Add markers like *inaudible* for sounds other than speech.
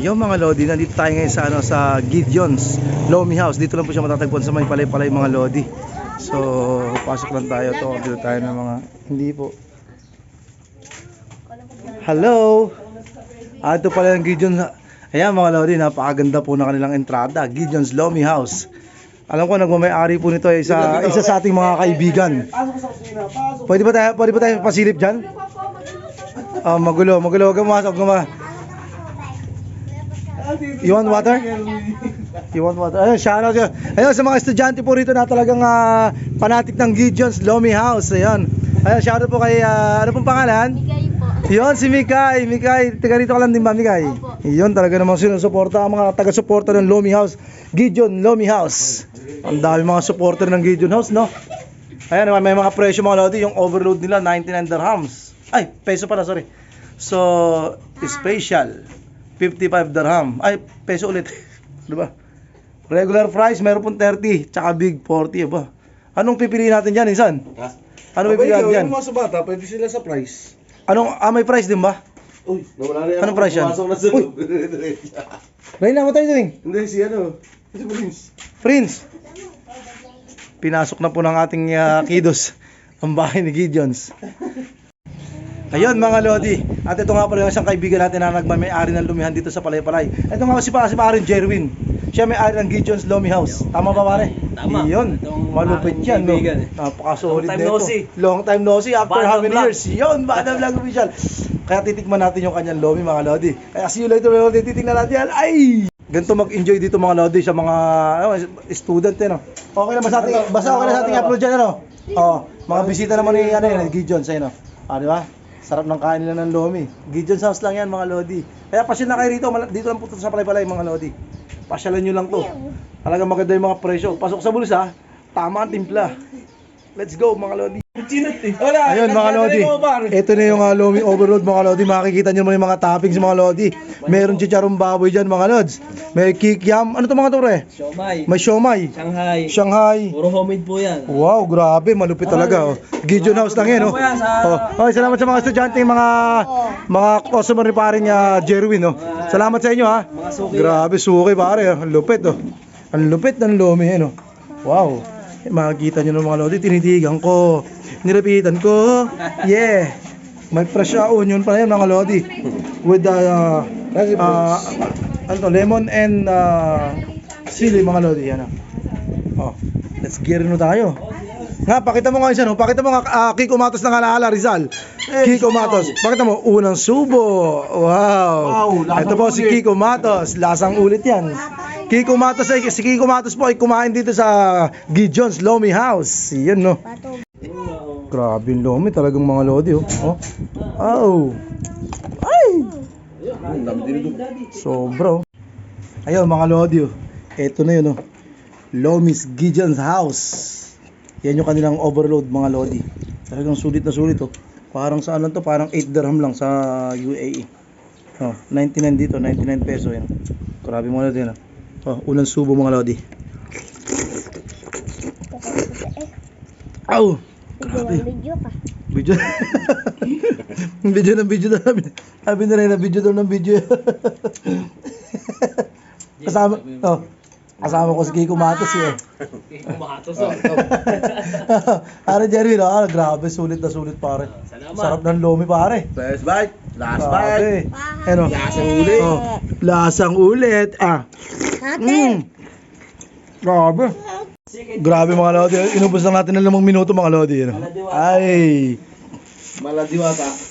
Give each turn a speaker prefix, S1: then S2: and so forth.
S1: Yo mga Lodi, nandito tayo ngayon sa ano sa Gideon's Lomi House. Dito lang po siya matatagpuan sa may palay-palay mga Lodi. So, pasok lang tayo to. Dito tayo ng mga hindi po. Hello. Ah, ito pala yung Gideon's. Ayan mga Lodi, napakaganda po ng kanilang entrada. Gideon's Lomi House. Alam ko nagmamay-ari po nito ay isa isa sa ating mga kaibigan. Pwede ba tayo pwede ba tayo pasilip diyan? Ah, magulo, magulo, huwag kang You want water? *laughs* You want water? Ayun, shout out yun. Ayun, sa mga estudyante po rito na talagang ah, fanatic ng Gideon's Lomi House. Ayun. Ayun, shout out po kay, ah, ano pong pangalan?
S2: Bigay po.
S1: Yun, si Mikay. Mikay, taga rito ka lang din ba, Mikay?
S2: Opo.
S1: Yun, talaga namang sinusuporta ang mga taga-suporta ng Lomi House. Gideon Lomi House. Ang dami mga supporter ng Gideon House, no? Ayan, may mga presyo mga lodi. Yung overload nila, 99 dirhams. Ay, peso pala, sorry. So, special, 55 dirham. Ay, peso ulit. *laughs* Di ba? Regular price, meron pong 30. Tsaka big 40, ba? Anong pipiliin natin dyan, Insan?
S3: Ha?
S1: Anong pipiliin natin dyan?
S3: Yung mga sa bata, pwede sila sa price.
S1: Anong, ah, may price din ba?
S3: Uy, nawala na yan.
S1: Anong price yan?
S3: Pumasok na sa
S1: Uy.
S3: loob. *laughs*
S1: Reyna, are you doing?
S3: Hindi, si ano. Si Prince.
S1: Prince. Pinasok na po ng ating uh, kidos ang bahay ni Gideons. Ayun mga Lodi. At ito nga pala yung isang kaibigan natin na nagmamay-ari ng lumihan dito sa Palay-Palay. Ito nga si, pa, si Parin Jerwin. Siya may-ari ng Gideons Lomi House. Tama ba pare?
S4: Tama.
S1: Yun. Malupit yan. No?
S4: eh.
S1: Napakasolid
S4: Long time
S1: nito.
S4: no see.
S1: Long time no see. After how many years? Yun, Bada Vlog official. Kaya titikman natin yung kanyang Lomi mga Lodi. Kaya see you later mga Lodi. Titignan natin yan. Ay! Ganito mag-enjoy dito mga Lodi sa mga ano, student eh, no? Okay na ba sa ating, basta okay na sa ating upload dyan, ano? Oh, mga bisita naman ni ano yun, Gideon sa no? Ah, di ba? Sarap ng kain nila ng Lomi. Gideon's house lang yan mga Lodi. Kaya pasyal na kayo rito, dito lang po sa Palay-Palay mga Lodi. Pasyalan nyo lang to. Talagang maganda yung mga presyo. Pasok sa bulsa, tama ang timpla. Let's go mga Lodi.
S3: Chinat eh. Wala.
S1: Ayun mga Lodi, ito na yung uh, Lomi Overload mga Lodi. Makikita nyo naman yung mga toppings mga Lodi. Meron chicharong baboy dyan mga Lods. May kikiam. Ano to mga to pre?
S4: Siomay.
S1: May siomay.
S4: Shanghai.
S1: Shanghai.
S4: Puro homemade po yan.
S1: Wow, grabe, malupit talaga. Oh. Gideon House lang yan, oh. Oh, okay, salamat sa mga estudyante, mga mga customer ni pare niya, Jerwin, oh. Salamat sa inyo, ha. Grabe, suki pare, oh. Ang lupit, oh. Ang lupit ng lomi, yan, oh. Wow. Eh, makikita nyo ng mga lodi, tinitigan ko. Nirepitan ko. Yeah. May fresh na onion pa yan, mga lodi. With the, uh, uh, ano lemon and uh, sili, mga lodi. Yan, oh. Oh, let's gear no tayo. Nga, pakita mo nga isa, no? Pakita mo nga, ah, Kiko Matos ng alaala, Rizal. Kiko Matos. Pakita mo, unang subo. Wow.
S3: Wow,
S1: Ito po si
S3: ulit.
S1: Kiko Matos. Lasang ulit yan. Kiko Matos ay, si Kiko Matos po ay kumain dito sa Gideon's Lomi House. Yan, no? Grabe yung lomi, talagang mga lodi, oh. Oh. Oh. Ay!
S3: Ang dami din ito.
S1: Sobra. oh. Ayun mga Lodi. oh. Ito na yun oh. Lomis Gideon's House. Yan yung kanilang overload mga Lodi. Talagang sulit na sulit oh. Parang saan lang to? Parang 8 dirham lang sa UAE. Oh, 99 dito, 99 peso yan. Grabe mga Lodi yan. Oh, unang subo mga Lodi. Aw! Grabe.
S2: Video ka.
S1: Video. *laughs* video ng video daw. Sabi, sabi na rin na video daw ng video. *laughs* kasama, oh, kasama ko si Kiko Matos eh.
S4: Kumatos oh. *laughs*
S1: Ano Jerry, no? Ah, grabe, sulit na sulit pare.
S4: Salamat.
S1: Sarap ng lomi pare.
S3: First bite. Last bite.
S1: Ano?
S3: Lasang ulit.
S1: Oh, lasang ulit. Ah. Mm. Grabe. Grabe mga lodi. Inubos lang natin ng limang minuto mga lodi. Ano? Ay.
S3: Maladiwata.